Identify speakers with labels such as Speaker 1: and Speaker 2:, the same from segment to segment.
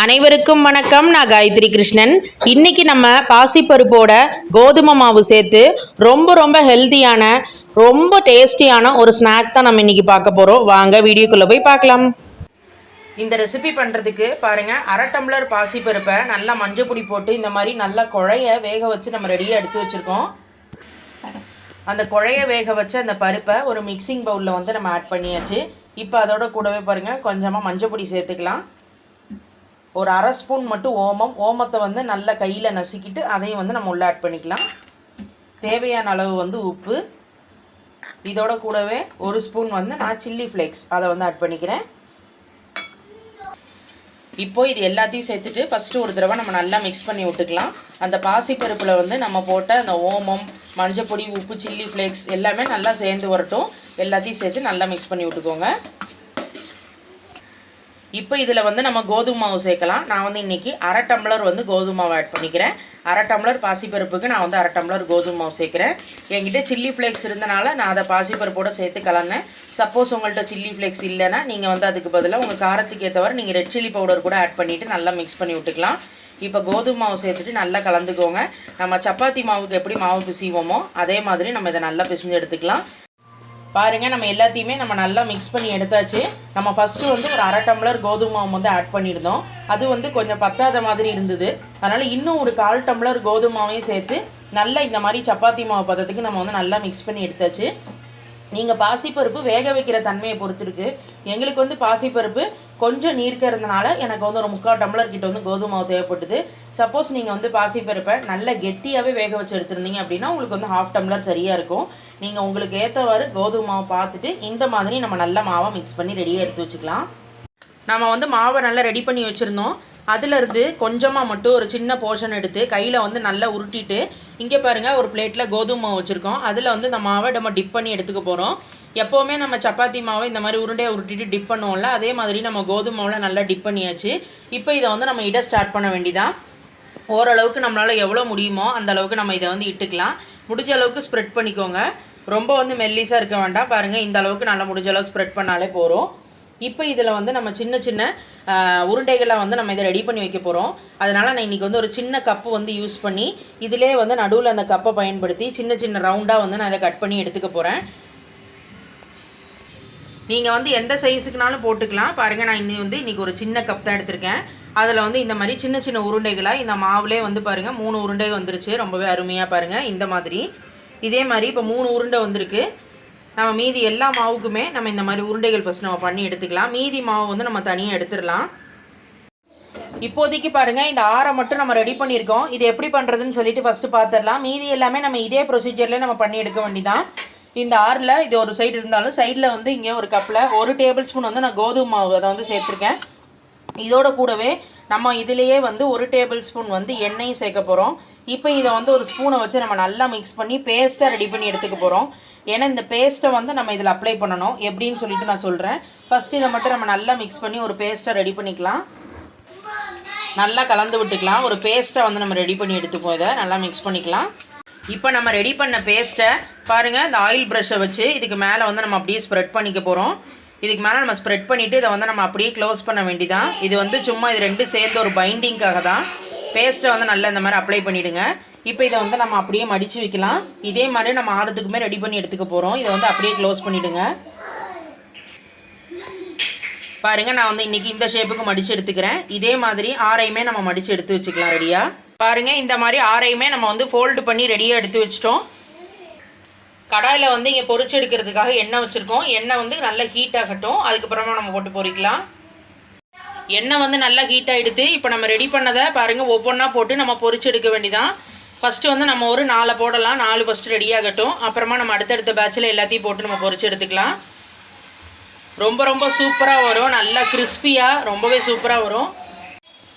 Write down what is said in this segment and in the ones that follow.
Speaker 1: அனைவருக்கும் வணக்கம். நான் காயத்ரி கிருஷ்ணன். இன்னைக்கு நம்ம பாசிப்பருப்போட கோதுமை மாவு சேர்த்து ரொம்ப ரொம்ப ஹெல்த்தியான ரொம்ப டேஸ்டியான ஒரு ஸ்நாக் தான் நம்ம இன்னைக்கு பார்க்க போகிறோம் வாங்க வீடியோக்குள்ளே போய் பார்க்கலாம். இந்த ரெசிபி பண்ணுறதுக்கு பாருங்கள் அரை டம்ளர் பாசிப்பருப்பை நல்லா மஞ்சள் பொடி போட்டு இந்த மாதிரி நல்லா குழைய வேக வச்சு நம்ம ரெடியாக எடுத்து வச்சுருக்கோம். அந்த குழைய வேக வச்ச அந்த பருப்பை ஒரு மிக்சிங் பவுலில் வந்து நம்ம ஆட் பண்ணியாச்சு. இப்போ அதோட கூடவே பாருங்கள் கொஞ்சமாக மஞ்சள் பொடி சேர்த்துக்கலாம். ஒரு அரை ஸ்பூன் மட்டும் ஓமம். ஓமத்தை வந்து நல்லா கையில் நசுக்கிட்டு அதையும் வந்து நம்ம உள்ளே ஆட் பண்ணிக்கலாம். தேவையான அளவு வந்து உப்பு. இதோட கூடவே ஒரு ஸ்பூன் வந்து நான் சில்லி ஃப்ளேக்ஸ் அதை வந்து ஆட் பண்ணிக்கிறேன். இப்போ இது எல்லாத்தையும் சேர்த்துட்டு ஃபஸ்ட்டு ஒரு தடவை நம்ம நல்லா மிக்ஸ் பண்ணி விட்டுக்கலாம். அந்த பாசிப்பருப்பில் வந்து நம்ம போட்ட அந்த ஓமம் மஞ்சப்பொடி உப்பு சில்லி ஃப்ளேக்ஸ் எல்லாமே நல்லா சேர்ந்து வரட்டும். எல்லாத்தையும் சேர்த்து நல்லா மிக்ஸ் பண்ணி விட்டுக்கோங்க. இப்போ இதில் வந்து நம்ம கோதுமை மாவு சேர்க்கலாம். நான் வந்து இன்றைக்கி அரை டம்ளர் வந்து கோதுமை மாவு ஆட் பண்ணிக்கிறேன். அரை டம்ளர் பாசிப்பருப்புக்கு நான் வந்து அரை டம்ளர் கோதுமை மாவு சேர்க்குறேன். என்கிட்ட சில்லி ஃப்ளேக்ஸ் இருந்தனால நான் அதை பாசிப்பருப்போடு சேர்த்து கலந்தேன். சப்போஸ் உங்கள்கிட்ட சில்லி ஃப்ளேக்ஸ் இல்லைன்னா நீங்கள் வந்து அதுக்கு பதிலாக உங்கள் காரத்துக்கு ஏற்றவரை நீங்கள் ரெட் சில்லி பவுடர் கூட ஆட் பண்ணிவிட்டு நல்லா மிக்ஸ் பண்ணி விட்டுக்கலாம். இப்போ கோதுமை மாவு சேர்த்துட்டு நல்லா கலந்துக்கோங்க. நம்ம சப்பாத்தி மாவுக்கு எப்படி மாவு பிசைவோமோ அதே மாதிரி நம்ம இதை நல்லா பிசைஞ்சு எடுத்துக்கலாம். பாருங்கள் நம்ம எல்லாத்தையுமே நம்ம நல்லா மிக்ஸ் பண்ணி எடுத்தாச்சு. நம்ம ஃபஸ்ட்டு வந்து ஒரு அரை டம்ளர் கோதுமை மாவு வந்து ஆட் பண்ணியிருந்தோம். அது வந்து கொஞ்சம் பத்தாத மாதிரி இருந்தது. அதனால் இன்னும் ஒரு கால் டம்ளர் கோதுமை மாவையும் சேர்த்து நல்லா இந்த மாதிரி சப்பாத்தி மாவு பதத்துக்கு நம்ம வந்து நல்லா மிக்ஸ் பண்ணி எடுத்தாச்சு. நீங்கள் பாசிப்பருப்பு வேக வைக்கிற தன்மையை பொறுத்து இருக்கு எங்களுக்கு வந்து பாசிப்பருப்பு கொஞ்சம் நீர்க்க இருந்தனால எனக்கு வந்து ஒரு முக்கால் டம்ளர் கிட்ட வந்து கோதுமை மாவு தேவைப்பட்டது. சப்போஸ் நீங்கள் வந்து பாசிப்பருப்பை நல்ல கெட்டியாகவே வேக வச்சு எடுத்துருந்தீங்க அப்படின்னா உங்களுக்கு வந்து ஹாஃப் டம்ளர் சரியாக இருக்கும். நீங்கள் உங்களுக்கு ஏற்றவாறு கோதுமை மாவு பார்த்துட்டு இந்த மாதிரி நம்ம நல்ல மாவை மிக்ஸ் பண்ணி ரெடியாக எடுத்து வச்சுக்கலாம். நம்ம வந்து மாவை நல்லா ரெடி பண்ணி வச்சுருந்தோம். அதிலிருந்து கொஞ்சமாக மட்டும் ஒரு சின்ன போர்ஷன் எடுத்து கையில் வந்து நல்லா உருட்டிட்டு இங்கே பாருங்கள் ஒரு பிளேட்டில் கோதுமை மாவு வச்சுருக்கோம். அதில் வந்து இந்த மாவை நம்ம டிப் பண்ணி எடுத்துக்க போகிறோம் எப்போவுமே நம்ம சப்பாத்தி மாவை இந்த மாதிரி உருண்டையை உருட்டிட்டு டிப் பண்ணுவோம்ல அதே மாதிரி நம்ம கோதுமை மாவில் நல்லா டிப் பண்ணியாச்சு. இப்போ இதை வந்து நம்ம இட ஸ்டார்ட் பண்ண வேண்டிதான் ஓரளவுக்கு நம்மளால் எவ்வளோ முடியுமோ அந்த அளவுக்கு நம்ம இதை வந்து இட்டுக்கலாம். முடிஞ்ச அளவுக்கு ஸ்ப்ரெட் பண்ணிக்கோங்க. ரொம்ப வந்து மெல்லிஸாக இருக்க வேண்டாம். பாருங்கள் இந்த அளவுக்கு நல்லா முடிஞ்ச அளவுக்கு ஸ்ப்ரெட் பண்ணாலே போகிறோம் இப்போ இதில் வந்து நம்ம சின்ன சின்ன உருண்டைகளை வந்து நம்ம இதை ரெடி பண்ணி வைக்க போகிறோம் அதனால் நான் இன்றைக்கி வந்து ஒரு சின்ன கப்பு வந்து யூஸ் பண்ணி இதிலே வந்து நடுவில் அந்த கப்பை பயன்படுத்தி சின்ன சின்ன ரவுண்டாக வந்து நான் இதை கட் பண்ணி எடுத்துக்க போகிறேன் நீங்கள் வந்து எந்த சைஸுக்குனாலும் போட்டுக்கலாம். பாருங்கள் நான் இன்னும் வந்து இன்றைக்கி ஒரு சின்ன கப் தான் எடுத்திருக்கேன். அதில் வந்து இந்த மாதிரி சின்ன சின்ன உருண்டைகளாக இந்த மாவுலே வந்து பாருங்கள் மூணு உருண்டை வந்துருச்சு. ரொம்பவே அருமையாக பாருங்கள் இந்த மாதிரி. இதே மாதிரி இப்போ மூணு உருண்டை வந்திருக்கு. நம்ம மீதி எல்லா மாவுக்குமே நம்ம இந்த மாதிரி உருண்டைகள் ஃபஸ்ட் நம்ம பண்ணி எடுத்துக்கலாம். மீதி மாவு வந்து நம்ம தனியாக எடுத்துடலாம். இப்போதைக்கு பாருங்கள் இந்த ஆறை மட்டும் நம்ம ரெடி பண்ணியிருக்கோம். இது எப்படி பண்ணுறதுன்னு சொல்லிட்டு ஃபஸ்ட்டு பார்த்துடலாம் மீதி எல்லாமே நம்ம இதே ப்ரொசீஜரில் நம்ம பண்ணி எடுக்க வேண்டிதான். இந்த ஆறில் இது ஒரு சைடு இருந்தாலும் சைடில் வந்து இங்கே ஒரு கப்பில் ஒரு டேபிள் ஸ்பூன் வந்து நான் கோதுமை மாவு அதை வந்து சேர்த்துருக்கேன். இதோட கூடவே நம்ம இதுலேயே வந்து ஒரு டேபிள் ஸ்பூன் வந்து எண்ணெயும் சேர்க்க போகிறோம் இப்போ இதை வந்து ஒரு ஸ்பூனை வச்சு நம்ம நல்லா மிக்ஸ் பண்ணி பேஸ்ட்டாக ரெடி பண்ணி எடுத்துக்க போகிறோம் ஏன்னா இந்த பேஸ்ட்டை வந்து நம்ம இதில் அப்ளை பண்ணணும். எப்படின்னு சொல்லிட்டு நான் சொல்கிறேன் ஃபஸ்ட்டு இதை மட்டும் நம்ம நல்லா மிக்ஸ் பண்ணி ஒரு பேஸ்ட்டை ரெடி பண்ணிக்கலாம். நல்லா கலந்து விட்டுக்கலாம். ஒரு பேஸ்ட்டை வந்து நம்ம ரெடி பண்ணி எடுத்துப்போம் இதை. நல்லா மிக்ஸ் பண்ணிக்கலாம். இப்போ நம்ம ரெடி பண்ண பேஸ்ட்டை பாருங்கள் இந்த ஆயில் ப்ரஷ்ஷை வச்சு இதுக்கு மேலே வந்து நம்ம அப்படியே ஸ்ப்ரெட் பண்ணிக்க போகிறோம் இதுக்கு மேலே நம்ம ஸ்ப்ரெட் பண்ணிவிட்டு இதை வந்து நம்ம அப்படியே க்ளோஸ் பண்ண வேண்டிதான். இது வந்து சும்மா இது ரெண்டு சேர்ந்து ஒரு பைண்டிங்காக தான் பேஸ்ட்டை வந்து நல்லா இந்த மாதிரி அப்ளை பண்ணிவிடுங்க இப்போ இதை வந்து நம்ம அப்படியே மடித்து வைக்கலாம். இதே மாதிரி நம்ம ஆறதுக்குமே ரெடி பண்ணி எடுத்துக்க போகிறோம் இதை வந்து அப்படியே க்ளோஸ் பண்ணிவிடுங்க பாருங்கள் நான் வந்து இன்றைக்கி இந்த ஷேப்புக்கு மடித்து எடுத்துக்கிறேன். இதே மாதிரி ஆறையுமே நம்ம மடித்து எடுத்து வச்சுக்கலாம் ரெடியாக பாருங்கள் இந்த மாதிரி ஆறையுமே நம்ம வந்து ஃபோல்டு பண்ணி ரெடியாக எடுத்து வச்சிட்டோம். கடாயில் வந்து இங்கே பொறிச்சு எடுக்கிறதுக்காக எண்ணெய் வச்சுருக்கோம். எண்ணெய் வந்து நல்லா ஹீட் ஆகட்டும். அதுக்கப்புறமா நம்ம போட்டு பொறிக்கலாம் எண்ணெய் வந்து நல்லா ஹீட் ஆகிடுது இப்போ நம்ம ரெடி பண்ணதை பாருங்கள் ஒவ்வொன்றா போட்டு நம்ம பொறிச்சு எடுக்க வேண்டிதான். ஃபஸ்ட்டு வந்து நம்ம ஒரு நாலை போடலாம். நாலு ஃபஸ்ட்டு ரெடி ஆகட்டும். அப்புறமா நம்ம அடுத்தடுத்த பேட்சில் எல்லாத்தையும் போட்டு நம்ம பொறிச்சு எடுத்துக்கலாம். ரொம்ப ரொம்ப சூப்பராக வரும். நல்லா கிறிஸ்பியாக ரொம்பவே சூப்பராக வரும்.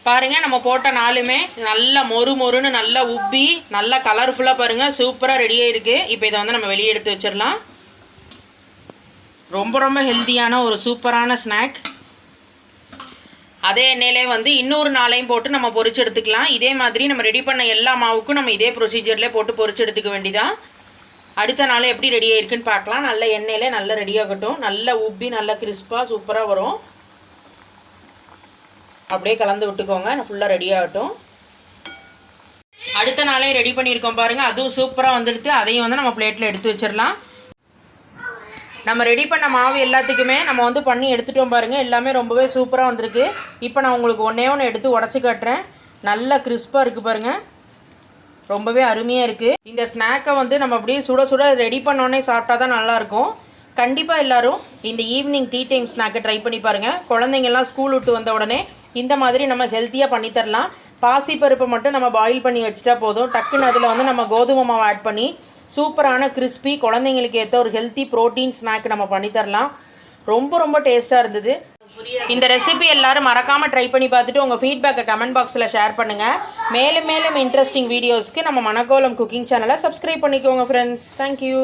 Speaker 1: பாருங்கள் நம்ம போட்ட நாலுமே நல்லா மொறு மொறுன்னு நல்லா உப்பி நல்லா கலர்ஃபுல்லாக பாருங்கள் சூப்பராக ரெடியாக இருக்குது இப்போ இதை வந்து நம்ம வெளியே எடுத்து வச்சிடலாம். ரொம்ப ரொம்ப ஹெல்த்தியான ஒரு சூப்பரான ஸ்நாக் அதே எண்ணெயிலே வந்து இன்னொரு நாளையும் போட்டு நம்ம பொறிச்சு எடுத்துக்கலாம். இதே மாதிரி நம்ம ரெடி பண்ண எல்லா மாவுக்கும் நம்ம இதே ப்ரொசீஜர்லேயே போட்டு பொறிச்சு எடுத்துக்க வேண்டிதான் அடுத்த நாள் எப்படி ரெடி ஆயிருக்குன்னு பார்க்கலாம். நல்ல எண்ணெயிலே நல்லா ரெடி ஆகட்டும். நல்லா உப்பி நல்லா கிறிஸ்பாக சூப்பராக வரும். அப்படியே கலந்து விட்டுக்கோங்க. நான் ஃபுல்லாக ரெடி ஆகட்டும். அடுத்த நாளே ரெடி பண்ணியிருக்கோம் பாருங்கள் அதுவும் சூப்பராக வந்துடுது அதையும் வந்து நம்ம பிளேட்டில் எடுத்து வச்சிடலாம். நம்ம ரெடி பண்ண மாவு எல்லாத்துக்குமே நம்ம வந்து பண்ணி எடுத்துட்டோம் பாருங்கள் எல்லாமே ரொம்பவே சூப்பராக வந்திருக்கு. இப்போ நான் உங்களுக்கு ஒன்றே ஒன்று எடுத்து உடச்சி காட்டுறேன். நல்லா கிறிஸ்பாக இருக்குது பாருங்கள் ரொம்பவே அருமையாக இருக்குது இந்த ஸ்நாக்கை வந்து நம்ம அப்படியே சுட சுட ரெடி பண்ணோடனே சாப்பிட்டா தான் நல்லாயிருக்கும் கண்டிப்பாக எல்லாரும் இந்த ஈவினிங் டீ டைம் ஸ்நாக்கை ட்ரை பண்ணி பாருங்கள் குழந்தைங்கள்லாம் ஸ்கூல் விட்டு வந்த உடனே இந்த மாதிரி நம்ம ஹெல்த்தியாக பண்ணி தரலாம். பாசிப்பருப்பை மட்டும் நம்ம பாயில் பண்ணி வச்சுட்டா போதும். டக்குன்னு அதில் வந்து நம்ம கோதுமை மாவு ஆட் பண்ணி சூப்பரான கிறிஸ்பி குழந்தைங்களுக்கு ஏற்ற ஒரு ஹெல்த்தி ப்ரோட்டீன் ஸ்நாக் நம்ம பண்ணித்தரலாம். ரொம்ப ரொம்ப டேஸ்ட்டாக இருந்தது. இந்த ரெசிபி எல்லாரும் மறக்காமல் ட்ரை பண்ணி பார்த்துட்டு உங்கள் ஃபீட்பேக்கை கமெண்ட் பாக்ஸில் ஷேர் பண்ணுங்கள் மேலும் மேலும் இன்ட்ரெஸ்டிங் வீடியோஸ்க்கு நம்ம மணக்கோலம் குக்கிங் சேனலை சப்ஸ்கிரைப் பண்ணிக்கோங்க ஃப்ரெண்ட்ஸ் தேங்க்யூ